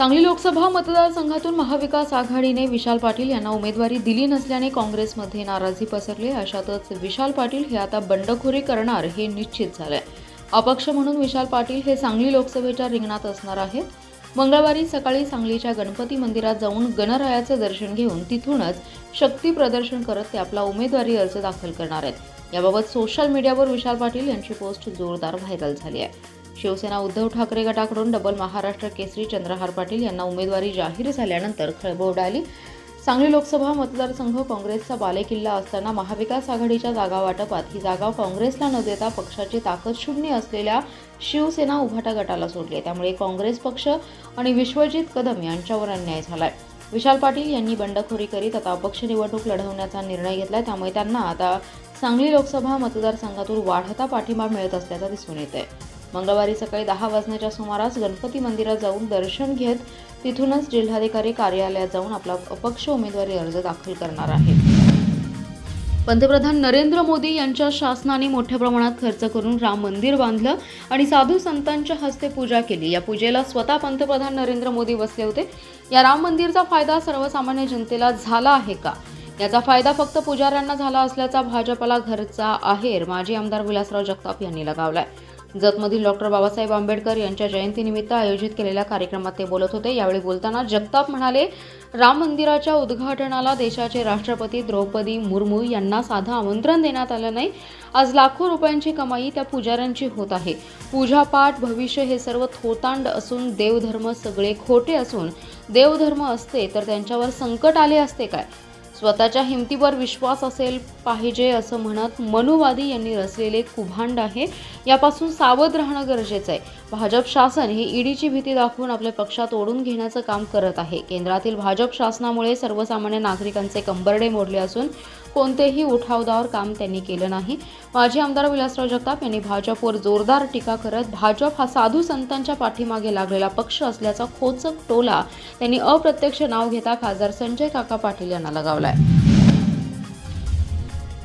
सांगली लोकसभा मतदारसंघातून महाविकास आघाडीने विशाल पाटील यांना उमेदवारी दिली नसल्याने काँग्रेसमध्ये नाराजी पसरली. अशातच विशाल पाटील हे आता बंडखोरी करणार हे निश्चित झालंय. अपक्ष म्हणून विशाल पाटील हे सांगली लोकसभेच्या रिंगणात असणार आहेत. मंगळवारी सकाळी सांगलीच्या गणपती मंदिरात जाऊन गणरायाचं दर्शन घेऊन तिथूनच शक्ती प्रदर्शन करत ते आपला उमेदवारी अर्ज दाखल करणार आहेत. याबाबत सोशल मीडियावर विशाल पाटील यांची पोस्ट जोरदार व्हायरल झाली आहे. शिवसेना उद्धव ठाकरे गटाकडून डबल महाराष्ट्र केसरी चंद्रहार पाटील यांना उमेदवारी जाहीर झाल्यानंतर खळबळ उडाली. सांगली लोकसभा मतदारसंघ काँग्रेसचा बालेकिल्ला असताना महाविकास आघाडीच्या जागा वाटपात ही जागा काँग्रेसला न देता पक्षाची ताकद शून्य असलेल्या शिवसेना उभाटा गटाला सोडली आहे. त्यामुळे काँग्रेस पक्ष आणि विश्वजित कदम यांच्यावर अन्याय झालाय. विशाल पाटील यांनी बंडखोरी करीत आता अपक्ष निवडणूक लढवण्याचा निर्णय घेतलाय. त्यामुळे त्यांना आता सांगली लोकसभा मतदारसंघातून वाढता पाठिंबा मिळत असल्याचं दिसून येत आहे मंगळवारी सकाळी दहा वाजण्याच्या सुमारास गणपती मंदिरात जाऊन दर्शन घेत तिथूनच जिल्हाधिकारी कार्यालयात जाऊन आपला अपक्ष उमेदवारी अर्ज दाखल करणार आहेत. पंतप्रधान नरेंद्र मोदी यांच्या शासनाने मोठ्या प्रमाणात खर्च करून राम मंदिर बांधलं आणि साधू संतांच्या हस्ते पूजा केली. या पूजेला स्वतः पंतप्रधान नरेंद्र मोदी बसले होते. या राम मंदिरचा फायदा सर्वसामान्य जनतेला झाला आहे का? याचा फायदा फक्त पुजाऱ्यांना झाला असल्याचा भाजपला घरचा आहेर माजी आमदार विलासराव जगताप यांनी लगावलाय. जतमधील डॉक्टर बाबासाहेब आंबेडकर यांच्या जयंतीनिमित्त आयोजित केलेल्या कार्यक्रमात ते बोलत होते. यावेळी बोलताना जगताप म्हणाले राम मंदिराच्या उद्घाटनाला देशाचे राष्ट्रपती द्रौपदी मुर्मू यांना साधं आमंत्रण देण्यात आलं नाही. आज लाखो रुपयांची कमाई त्या पुजाऱ्यांची होत आहे. पूजापाठ भविष्य हे सर्व थोतांड असून देवधर्म सगळे खोटे असून देवधर्म असते तर त्यांच्यावर संकट आले असते काय? स्वतःच्या हिमतीवर विश्वास असेल पाहिजे असं म्हणत मनुवादी यांनी रचलेले कुभांड आहे. यापासून सावध राहणं गरजेचं आहे. भाजप शासन हे ईडीची भीती दाखवून आपल्या पक्षात ओढून घेण्याचं काम करत आहे. केंद्रातील भाजप शासनामुळे सर्वसामान्य नागरिकांचे कंबरडे मोडले असून कोणतेही उठावदार काम त्यांनी केलं नाही. माजी आमदार विलासराव जगताप यांनी भाजपवर जोरदार टीका करत भाजप हा साधू संतांच्या पाठीमागे लागलेला पक्ष असल्याचा खोचक टोला त्यांनी अप्रत्यक्ष नाव घेता खासदार संजय काका पाटील यांना लगावलाय.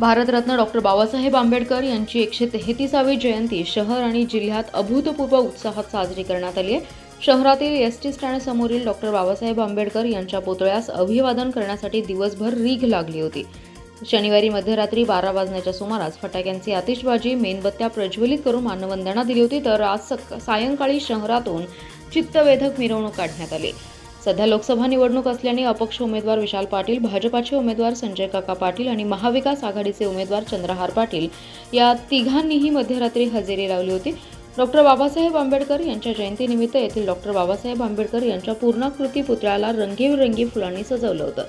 भारतरत्न डॉक्टर बाबासाहेब आंबेडकर यांची एकशे तेहतीसावी जयंती शहर आणि जिल्ह्यात अभूतपूर्व उत्साहात साजरी करण्यात आली आहे. शहरातील एस टी स्टँड समोरील डॉक्टर बाबासाहेब आंबेडकर यांच्या पुतळ्यास अभिवादन करण्यासाठी दिवसभर रीघ लागली होती. शनिवारी मध्यरात्री बारा वाजण्याच्या सुमारास फटाक्यांची आतिषबाजी मेणबत्त्या प्रज्वलित करून मानवंदना दिली होती तर आज सक सायंकाळी शहरातून चित्तवेधक मिरवणूक काढण्यात आली. सध्या लोकसभा निवडणूक असल्याने अपक्ष उमेदवार विशाल पाटील भाजपाचे उमेदवार संजय काका पाटील आणि महाविकास आघाडीचे उमेदवार चंद्रहार पाटील या तिघांनीही मध्यरात्री हजेरी लावली होती. डॉक्टर बाबासाहेब आंबेडकर यांच्या जयंतीनिमित्त येथील डॉक्टर बाबासाहेब आंबेडकर यांच्या पूर्णाकृती पुतळ्याला रंगीबिरंगी फुलांनी सजवलं होतं.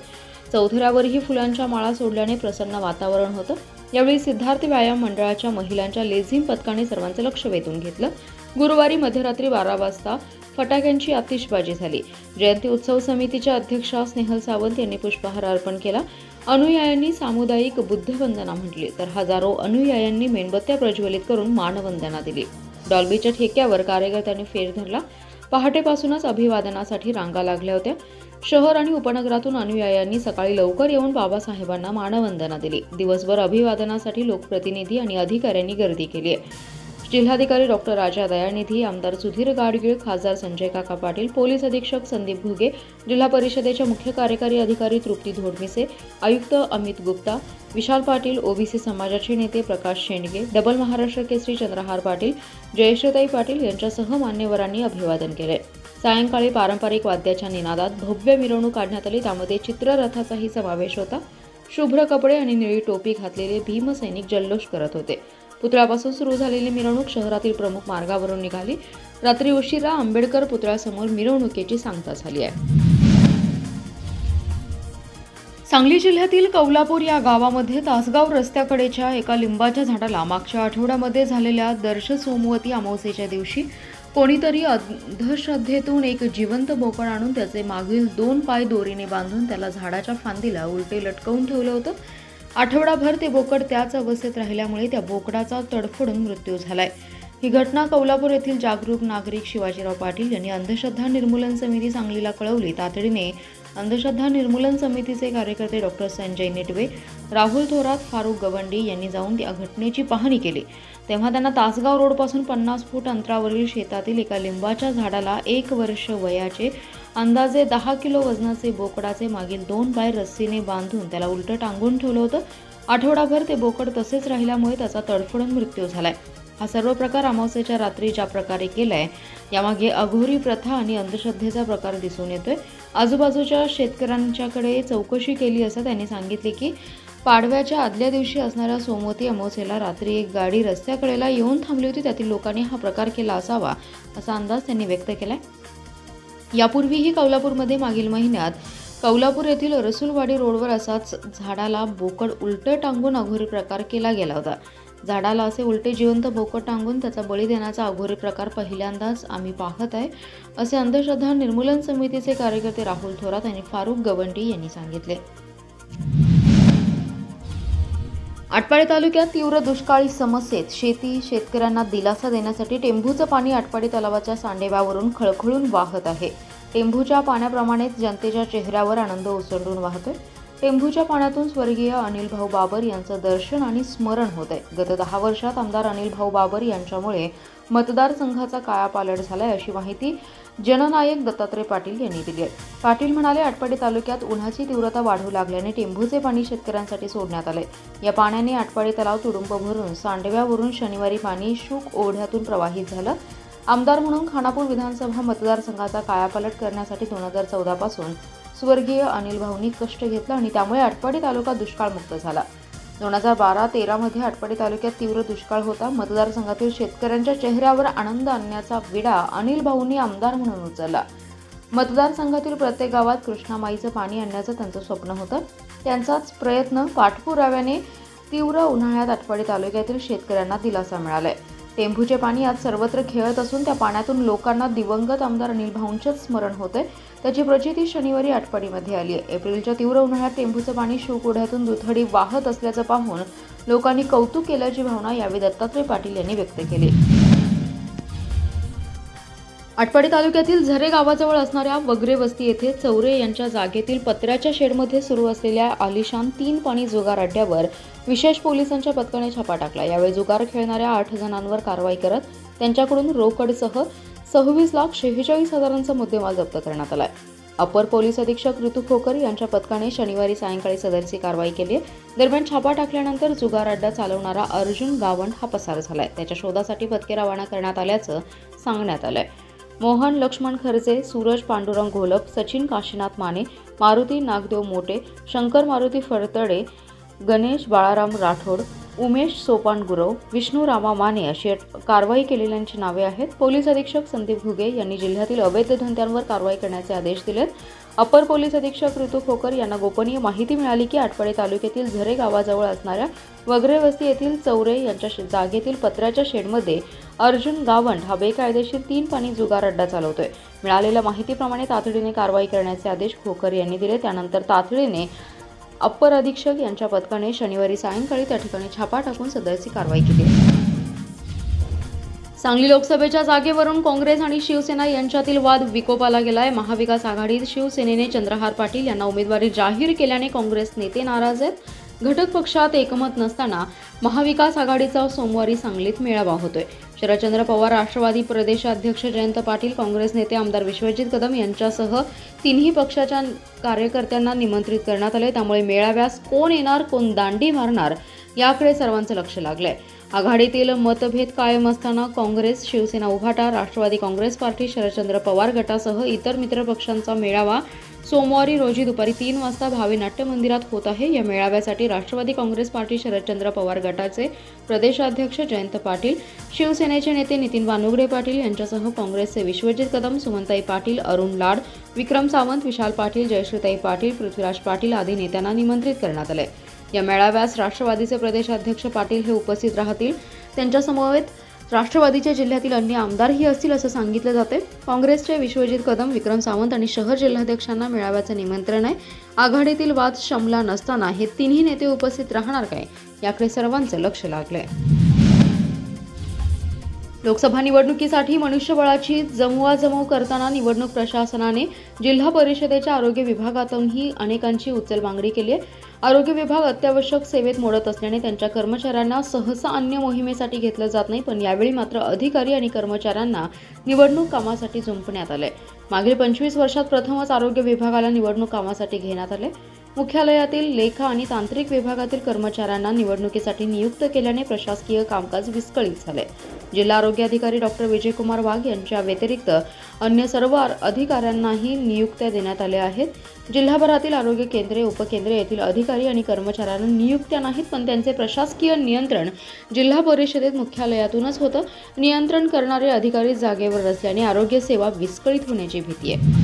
चौधऱ्यावरही फुलांच्या माळा सोडल्याने प्रसन्न वातावरण होतं. यावेळी सिद्धार्थ व्यायाम मंडळाच्या महिलांच्या लेझिम पथकाने सर्वांचं लक्ष वेधून घेतलं. गुरुवारी मध्यरात्री बारा वाजता फटाक्यांची आतिषबाजी झाली. जयंती उत्सव समितीच्या अध्यक्षा स्नेहल सावंत यांनी पुष्पहार अर्पण केला. अनुयायांनी सामुदायिक बुद्धवंदना म्हटली तर हजारो अनुयायांनी मेणबत्त्या प्रज्वलित करून मानवंदना दिली. डॉल्बीच्या ठेक्यावर कार्यकर्त्यांनी फेर धरला. पहाटेपासूनच अभिवादनासाठी रांगा लागल्या होत्या. शहर आणि उपनगरातून अनुयायांनी सकाळी लवकर येऊन बाबासाहेबांना मानवंदना दिली. दिवसभर अभिवादनासाठी लोकप्रतिनिधी आणि अधिकाऱ्यांनी गर्दी केली आहे. जिल्हाधिकारी डॉक्टर राजा दयानिधी आमदार सुधीर गाडगीळ खासदार संजय काका पाटील पोलीस अधीक्षक संदीप घुगे जिल्हा परिषदेच्या मुख्य कार्यकारी अधिकारी तृप्ती धोडमिसे आयुक्त अमित गुप्ता विशाल पाटील ओबीसी समाजाचे नेते प्रकाश शेंडगे डबल महाराष्ट्र केसरी चंद्रहार पाटील जयश्रीताई पाटील यांच्यासह मान्यवरांनी अभिवादन केले. सायंकाळी पारंपरिक वाद्याच्या निनादात भव्य मिरवणूक काढण्यात आली. त्यामध्ये चित्ररथाचाही समावेश होता. शुभ्र कपडे आणि निळी टोपी घातलेले भीमसैनिक जल्लोष करत होते. पुतळ्यापासून सुरू झालेली मिरवणूक शहरातील प्रमुख मार्गावरून निघाली. रात्री उशिरा आंबेडकर पुतळ्यासमोर मिरवणुकीची सांगता झाली आहे. सांगली जिल्ह्यातील कौलापूर या गावामध्ये तासगाव रस्त्याकडेच्या एका लिंबाच्या झाडाला मागच्या आठवड्यामध्ये झालेल्या दर्श सोमवती अमावस्येच्या दिवशी कोणीतरी अंधश्रद्धेतून एक जिवंत बोकड आणून त्याचे मागील दोन पाय दोरीने बांधून त्याला झाडाच्या फांदीला उलटे लटकवून ठेवलं होतं. आठवडाभर ते बोकड त्याच अवस्थेत राहिल्यामुळे त्या बोकडाचा तडफडून मृत्यू झालाय. ही घटना कौलापूर येथील जागरूक नागरिक शिवाजीराव पाटील यांनी अंधश्रद्धा निर्मूलन समिती सांगलीला कळवली. तातडीने अंधश्रद्धा निर्मूलन समितीचे कार्यकर्ते डॉक्टर संजय नेटवे राहुल थोरात फारुख गवंडी यांनी जाऊन त्या घटनेची पाहणी केली. तेव्हा त्यांना तासगाव रोडपासून पन्नास फूट अंतरावरील शेतातील एका लिंबाच्या झाडाला एक वर्ष वयाचे अंदाजे दहा किलो वजनाचे बोकडाचे मागील दोन पाय रस्सीने बांधून त्याला उलटं टांगून ठेवलं होतं. आठवडाभर ते बोकड तसेच राहिल्यामुळे त्याचा तडफडून मृत्यू झालाय. हा सर्व प्रकार अमावस्येच्या रात्री ज्या प्रकारे केलाय यामागे अघोरी प्रथा आणि अंधश्रद्धेचा प्रकार दिसून येतोय. आजूबाजूच्या शेतकऱ्यांच्याकडे चौकशी केली असता त्यांनी सांगितले की पाडव्याच्या आदल्या दिवशी असणाऱ्या सोमवती अमावस्येला रात्री एक गाडी रस्त्याकडेला येऊन थांबली होती. त्यातील लोकांनी हा प्रकार केला असावा असा अंदाज त्यांनी व्यक्त केलाय. यापूर्वीही कौलापूरमध्ये मागील महिन्यात कौलापूर येथील रसूलवाडी रोडवर असाच झाडाला बोकड उलटं टांगून अघोरी प्रकार केला गेला होता. झाडाला असे उलटे जिवंत बोकड टांगून त्याचा बळी देण्याचा अघोरी प्रकार पहिल्यांदाच आम्ही पाहत आहे असे अंधश्रद्धा निर्मूलन समितीचे कार्यकर्ते राहुल थोरात आणि फारुख गवंडी यांनी सांगितले. आटपाडी तालुक्यात तीव्र दुष्काळी समस्येत शेती शेतकऱ्यांना दिलासा देण्यासाठी टेंभूचं पाणी आटपाडी तलावाच्या सांडेव्यावरून खळखळून वाहत आहे. टेंभूच्या पाण्याप्रमाणेच जनतेच्या चेहऱ्यावर आनंद ओसंडून वाहतोय. टेंभूच्या पाण्यातून स्वर्गीय अनिल भाऊ बाबर यांचं दर्शन आणि स्मरण होत आहे. गत दहा वर्षात आमदार अनिल भाऊ बाबर यांच्यामुळे मतदारसंघाचा कायापालट झालाय अशी माहिती जननायक दत्तात्रय पाटील यांनी दिली आहे. पाटील म्हणाले आटपाडी तालुक्यात उन्हाची तीव्रता वाढू लागल्याने टेंभूचे पाणी शेतकऱ्यांसाठी सोडण्यात आले या पाण्याने आटपाडी तलाव तुडुंब भरून सांडव्यावरून शनिवारी पाणी शुक ओढ्यातून प्रवाहित झालं. आमदार म्हणून खानापूर विधानसभा मतदारसंघाचा कायापालट करण्यासाठी दोन हजार चौदापासून स्वर्गीय अनिल भाऊंनी कष्ट घेतलं आणि त्यामुळे आटपाडी तालुका दुष्काळमुक्त झाला. दोन हजार बारा तेरामध्ये आटपाडी तालुक्यात तीव्र दुष्काळ होता. मतदारसंघातील शेतकऱ्यांच्या चेहऱ्यावर आनंद आणण्याचा विडा अनिल भाऊंनी आमदार म्हणून उचलला. मतदारसंघातील प्रत्येक गावात कृष्णामाईचं पाणी आणण्याचं त्यांचं स्वप्न होतं. त्यांचाच प्रयत्न पाठपुराव्याने तीव्र उन्हाळ्यात आटपाडी तालुक्यातील शेतकऱ्यांना दिलासा मिळालाय. टेंभूचे पाणी आज सर्वत्र खेळत असून त्या पाण्यातून लोकांना दिवंगत आमदार अनिल भाऊंचेच स्मरण होते. त्याची प्रचिती शनिवारी आटपाडीमध्ये आली आहे. एप्रिलच्या तीव्र उन्हाळ्यात टेंभूचं पाणी शिवकुढ्यातून दुथडी वाहत असल्याचं पाहून लोकांनी कौतुक केल्याची भावना यावेळी दत्तात्रय पाटील यांनी व्यक्त केली. आटपाडी तालुक्यातील झरे गावाजवळ असणाऱ्या वगरे वस्ती येथे चौरे यांच्या जागेतील पत्र्याच्या शेडमध्ये सुरू असलेल्या आलिशान तीन पाणी जुगार अड्ड्यावर विशेष पोलिसांच्या पथकाने छापा टाकला. यावेळी जुगार खेळणाऱ्या आठ जणांवर कारवाई करत त्यांच्याकडून रोकडसह सव्वीस लाख शेहेचाळीस हजारांचा मुद्देमाल जप्त करण्यात आलाय. अपर पोलीस अधीक्षक ऋतू खोकर यांच्या पथकाने शनिवारी सायंकाळी सदरची कारवाई केली. दरम्यान छापा टाकल्यानंतर जुगार अड्डा चालवणारा अर्जुन गावंड हा पसार झालाय. त्याच्या शोधासाठी पथके रवाना करण्यात आल्याचं सांगण्यात आलंय. मोहन लक्ष्मण खरजे सूरज पांडुरंग घोलप सचिन काशीनाथ माने मारुती नागदेव मोटे शंकर मारुती फडतडे गणेश बाळाराम राठोड उमेश सोपान गुरव विष्णू रामा माने अशी कारवाई केलेल्यांची नावे आहेत. पोलीस अधीक्षक संदीप घुगे यांनी जिल्ह्यातील अवैध धंद्यांवर कारवाई करण्याचे आदेश दिलेत. अपर पोलीस अधीक्षक ऋतू खोकर यांना गोपनीय माहिती मिळाली की आठवडे तालुक्यातील झरे गावाजवळ असणाऱ्या वगरे वस्ती येथील चौरे यांच्या जागेतील पत्र्याच्या शेडमध्ये अर्जुन गावंड हा बेकायदेशीर तीन पाणी जुगार अड्डा चालवतोय मिळालेल्या माहितीप्रमाणे तातडीने कारवाई करण्याचे आदेश खोकर यांनी दिले त्यानंतर तातडीने अप्पर अधीक्षक यांच्या पथकाने शनिवारी सायंकाळी त्या ठिकाणी छापा टाकून सदरची कारवाई केली आहे. सांगली लोकसभेच्या जागेवरून काँग्रेस आणि शिवसेना यांच्यातील वाद विकोपाला गेलाय. महाविकास आघाडीत शिवसेनेने चंद्रहार पाटील यांना उमेदवारी जाहीर केल्याने काँग्रेस नेते नाराज आहेत. घटक पक्षात एकमत नसताना महाविकास आघाडीचा सोमवारी सांगलीत मेळावा होतोय. शरदचंद्र पवार राष्ट्रवादी प्रदेशाध्यक्ष जयंत पाटील काँग्रेस नेते आमदार विश्वजित कदम यांच्यासह तिन्ही पक्षाच्या कार्यकर्त्यांना निमंत्रित करण्यात आले त्यामुळे मेळाव्यास कोण येणार कोण दांडी मारणार याकडे सर्वांचं लक्ष लागलंय. आघाडीतील मतभेद कायम असताना काँग्रेस शिवसेना उभाटा राष्ट्रवादी काँग्रेस पार्टी शरदचंद्र पवार गटासह इतर मित्रपक्षांचा मेळावा सोमवारी रोजी दुपारी तीन वाजता भावे नाट्य मंदिरात होत आहे. या मेळाव्यासाठी राष्ट्रवादी काँग्रेस पार्टी शरदचंद्र पवार गटाचे प्रदेशाध्यक्ष जयंत पाटील शिवसेनेचे नेते नितीन वानुगडे पाटील यांच्यासह काँग्रेसचे विश्वजित कदम सुमनताई पाटील अरुण लाड विक्रम सावंत विशाल पाटील जयश्रीताई पाटील पृथ्वीराज पाटील आदी नेत्यांना निमंत्रित करण्यात आले या मेळाव्यास राष्ट्रवादीचे प्रदेशाध्यक्ष पाटील हे उपस्थित राहतील. त्यांच्या समवेत राष्ट्रवादीच्या जिल्ह्यातील अन्य आमदारही असतील असं सांगितलं जाते. काँग्रेसचे विश्वजित कदम विक्रम सावंत आणि शहर जिल्हाध्यक्षांना मेळाव्याचं निमंत्रण आहे. आघाडीतील वाद शमला नसताना हे तिन्ही नेते उपस्थित राहणार काय? याकडे सर्वांचं लक्ष लागलंय. लोकसभा निवडणुकीसाठी मनुष्यबळाची जमवाजमव करताना निवडणूक प्रशासनाने जिल्हा परिषदेच्या आरोग्य विभागातूनही अनेकांची उचल मागणी केली आहे. आरोग्य विभाग अत्यावश्यक सेवेत मोडत असल्याने त्यांच्या कर्मचाऱ्यांना सहसा अन्य मोहिमेसाठी घेतलं जात नाही पण यावेळी मात्र अधिकारी आणि कर्मचाऱ्यांना निवडणूक कामासाठी जुंपण्यात आलंय. मागील पंचवीस वर्षात प्रथमच आरोग्य विभागाला निवडणूक कामासाठी घेण्यात आले मुख्यालयातील लेखा आणि तांत्रिक विभागातील कर्मचाऱ्यांना निवडणुकीसाठी नियुक्त केल्याने प्रशासकीय कामकाज विस्कळीत झाले. जिल्हा आरोग्य अधिकारी डॉक्टर विजयकुमार वाघ यांच्या व्यतिरिक्त अन्य सर्व अधिकाऱ्यांनाही नियुक्त्या देण्यात आल्या आहेत. जिल्हाभरातील आरोग्य केंद्रे उपकेंद्रे येथील अधिकारी आणि कर्मचाऱ्यांना नियुक्त्या नाहीत पण त्यांचे प्रशासकीय नियंत्रण जिल्हा परिषदेत मुख्यालयातूनच होतं. नियंत्रण करणारे अधिकारी जागेवर नसल्याने आरोग्य सेवा विस्कळीत होण्याची भीती आहे.